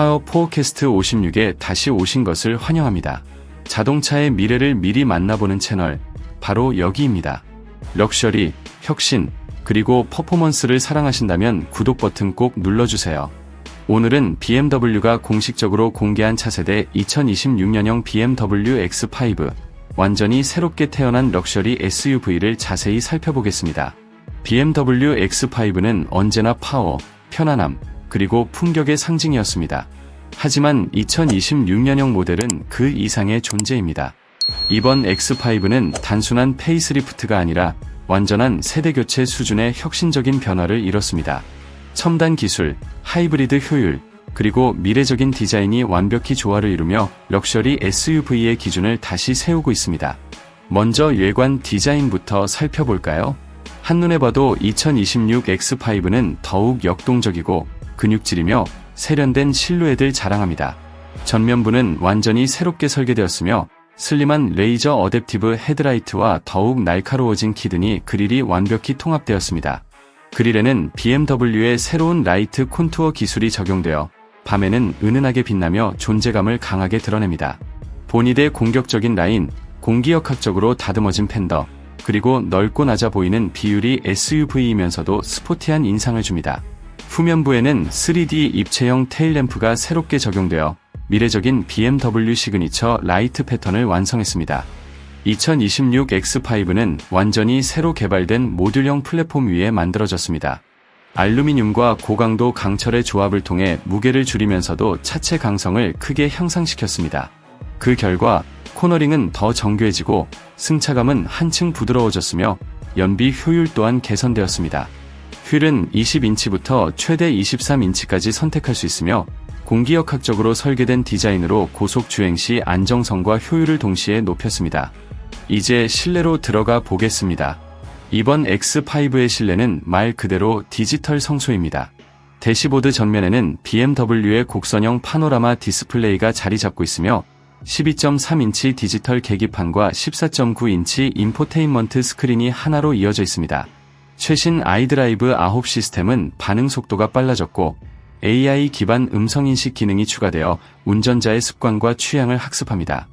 카어 포어캐스트 56에 다시 오신 것을 환영합니다. 자동차의 미래를 미리 만나보는 채널, 바로 여기입니다. 럭셔리, 혁신, 그리고 퍼포먼스를 사랑하신다면 구독 버튼 꼭 눌러주세요. 오늘은 BMW가 공식적으로 공개한 차세대 2026년형 BMW X5, 완전히 새롭게 태어난 럭셔리 SUV를 자세히 살펴보겠습니다. BMW X5는 언제나 파워, 편안함, 그리고 품격의 상징이었습니다. 하지만 2026년형 모델은 그 이상의 존재입니다. 이번 X5는 단순한 페이스리프트가 아니라 완전한 세대 교체 수준의 혁신적인 변화를 이뤘습니다. 첨단 기술, 하이브리드 효율, 그리고 미래적인 디자인이 완벽히 조화를 이루며 럭셔리 SUV의 기준을 다시 세우고 있습니다. 먼저 외관 디자인부터 살펴볼까요? 한눈에 봐도 2026 X5는 더욱 역동적이고 근육질이며 세련된 실루엣을 자랑합니다. 전면부는 완전히 새롭게 설계되었으며 슬림한 레이저 어댑티브 헤드라이트와 더욱 날카로워진 키드니 그릴이 완벽히 통합되었습니다. 그릴에는 BMW의 새로운 라이트 콘투어 기술이 적용되어 밤에는 은은하게 빛나며 존재감을 강하게 드러냅니다. 본이대 공격적인 라인, 공기역학적으로 다듬어진 팬더, 그리고 넓고 낮아 보이는 비율이 SUV이면서도 스포티한 인상을 줍니다. 후면부에는 3D 입체형 테일램프가 새롭게 적용되어 미래적인 BMW 시그니처 라이트 패턴을 완성했습니다. 2026 X5는 완전히 새로 개발된 모듈형 플랫폼 위에 만들어졌습니다. 알루미늄과 고강도 강철의 조합을 통해 무게를 줄이면서도 차체 강성을 크게 향상시켰습니다. 그 결과 코너링은 더 정교해지고 승차감은 한층 부드러워졌으며 연비 효율 또한 개선되었습니다. 휠은 20인치부터 최대 23인치까지 선택할 수 있으며 공기역학적으로 설계된 디자인으로 고속 주행 시 안정성과 효율을 동시에 높였습니다. 이제 실내로 들어가 보겠습니다. 이번 X5의 실내는 말 그대로 디지털 성소입니다. 대시보드 전면에는 BMW의 곡선형 파노라마 디스플레이가 자리 잡고 있으며 12.3인치 디지털 계기판과 14.9인치 인포테인먼트 스크린이 하나로 이어져 있습니다. 최신 아이드라이브 9 시스템은 반응 속도가 빨라졌고 AI 기반 음성인식 기능이 추가되어 운전자의 습관과 취향을 학습합니다.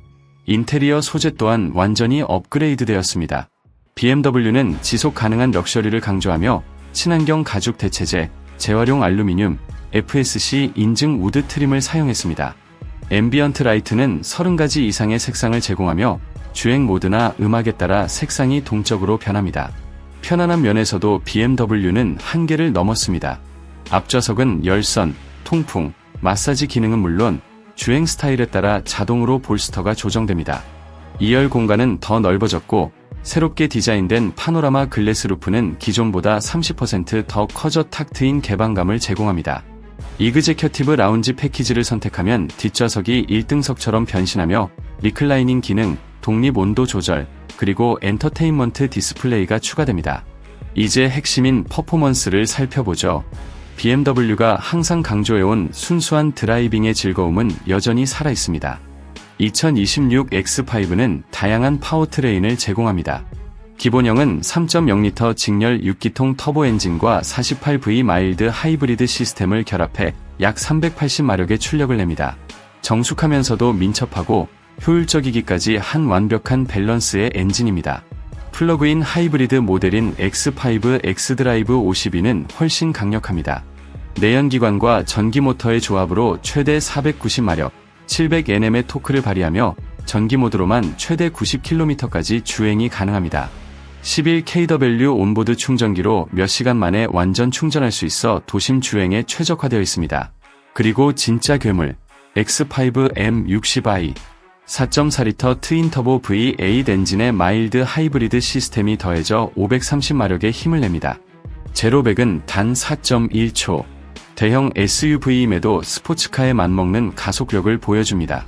인테리어 소재 또한 완전히 업그레이드 되었습니다. BMW는 지속 가능한 럭셔리를 강조하며 친환경 가죽 대체재, 재활용 알루미늄, FSC 인증 우드 트림을 사용했습니다. 앰비언트 라이트는 30가지 이상의 색상을 제공하며 주행 모드나 음악에 따라 색상이 동적으로 변합니다. 편안한 면에서도 BMW는 한계를 넘었습니다. 앞좌석은 열선, 통풍, 마사지 기능은 물론 주행 스타일에 따라 자동으로 볼스터가 조정됩니다. 2열 공간은 더 넓어졌고 새롭게 디자인된 파노라마 글래스 루프는 기존보다 30%더 커져 탁 트인 개방감을 제공합니다. 이그제큐티브 라운지 패키지를 선택하면 뒷좌석이 1등석처럼 변신하며 리클라이닝 기능, 독립 온도 조절, 그리고 엔터테인먼트 디스플레이가 추가됩니다. 이제 핵심인 퍼포먼스를 살펴보죠. BMW가 항상 강조해온 순수한 드라이빙의 즐거움은 여전히 살아있습니다. 2026 X5는 다양한 파워트레인을 제공합니다. 기본형은 3.0L 직렬 6기통 터보 엔진과 48V 마일드 하이브리드 시스템을 결합해 약 380마력의 출력을 냅니다. 정숙하면서도 민첩하고 효율적이기까지 한 완벽한 밸런스의 엔진입니다. 플러그인 하이브리드 모델인 X5 X드라이브 52는 훨씬 강력합니다. 내연기관과 전기모터의 조합으로 최대 490마력, 700Nm의 토크를 발휘하며 전기모드로만 최대 90km까지 주행이 가능합니다. 11kW 온보드 충전기로 몇 시간 만에 완전 충전할 수 있어 도심 주행에 최적화되어 있습니다. 그리고 진짜 괴물 X5M60i 4.4L 트윈터보 V8 엔진의 마일드 하이브리드 시스템이 더해져 530마력의 힘을 냅니다. 제로백은 단 4.1초. 대형 SUV임에도 스포츠카에 맞먹는 가속력을 보여줍니다.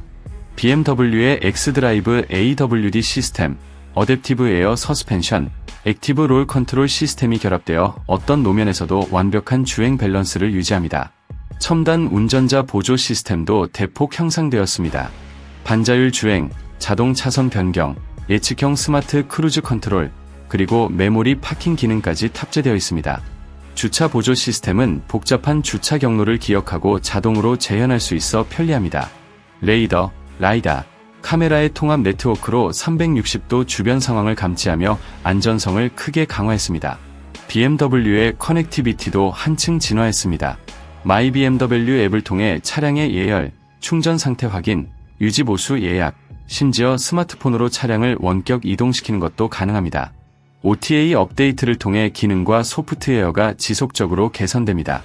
BMW의 X드라이브 AWD 시스템, 어댑티브 에어 서스펜션, 액티브 롤 컨트롤 시스템이 결합되어 어떤 노면에서도 완벽한 주행 밸런스를 유지합니다. 첨단 운전자 보조 시스템도 대폭 향상되었습니다. 반자율 주행, 자동 차선 변경, 예측형 스마트 크루즈 컨트롤, 그리고 메모리 파킹 기능까지 탑재되어 있습니다. 주차 보조 시스템은 복잡한 주차 경로를 기억하고 자동으로 재현할 수 있어 편리합니다. 레이더, 라이다, 카메라의 통합 네트워크로 360도 주변 상황을 감지하며 안전성을 크게 강화했습니다. BMW의 커넥티비티도 한층 진화했습니다. 마이 BMW 앱을 통해 차량의 예열, 충전 상태 확인, 유지 보수 예약, 심지어 스마트폰으로 차량을 원격 이동시키는 것도 가능합니다. OTA 업데이트를 통해 기능과 소프트웨어가 지속적으로 개선됩니다.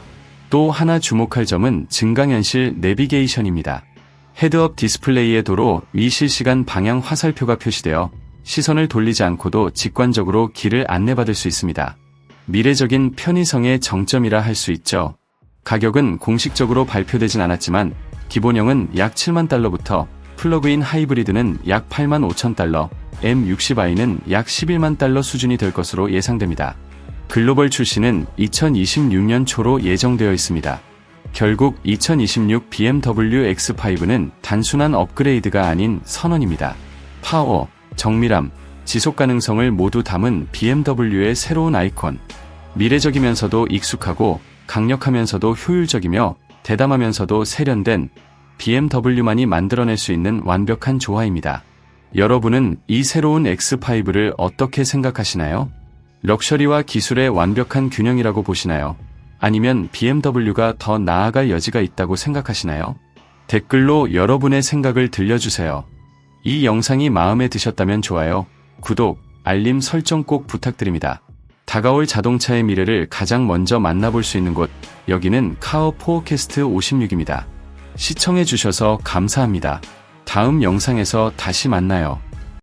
또 하나 주목할 점은 증강현실 내비게이션입니다. 헤드업 디스플레이의 도로 위 실시간 방향 화살표가 표시되어 시선을 돌리지 않고도 직관적으로 길을 안내받을 수 있습니다. 미래적인 편의성의 정점이라 할 수 있죠. 가격은 공식적으로 발표되진 않았지만 기본형은 약 7만 달러부터 플러그인 하이브리드는 약 8만 5천 달러, M60i는 약 11만 달러 수준이 될 것으로 예상됩니다. 글로벌 출시는 2026년 초로 예정되어 있습니다. 결국 2026 BMW X5는 단순한 업그레이드가 아닌 선언입니다. 파워, 정밀함, 지속 가능성을 모두 담은 BMW의 새로운 아이콘. 미래적이면서도 익숙하고 강력하면서도 효율적이며 대담하면서도 세련된 BMW만이 만들어낼 수 있는 완벽한 조화입니다. 여러분은 이 새로운 X5를 어떻게 생각하시나요? 럭셔리와 기술의 완벽한 균형이라고 보시나요? 아니면 BMW가 더 나아갈 여지가 있다고 생각하시나요? 댓글로 여러분의 생각을 들려주세요. 이 영상이 마음에 드셨다면 좋아요, 구독, 알림 설정 꼭 부탁드립니다. 다가올 자동차의 미래를 가장 먼저 만나볼 수 있는 곳, 여기는 카어 포어캐스트 56입니다. 시청해주셔서 감사합니다. 다음 영상에서 다시 만나요.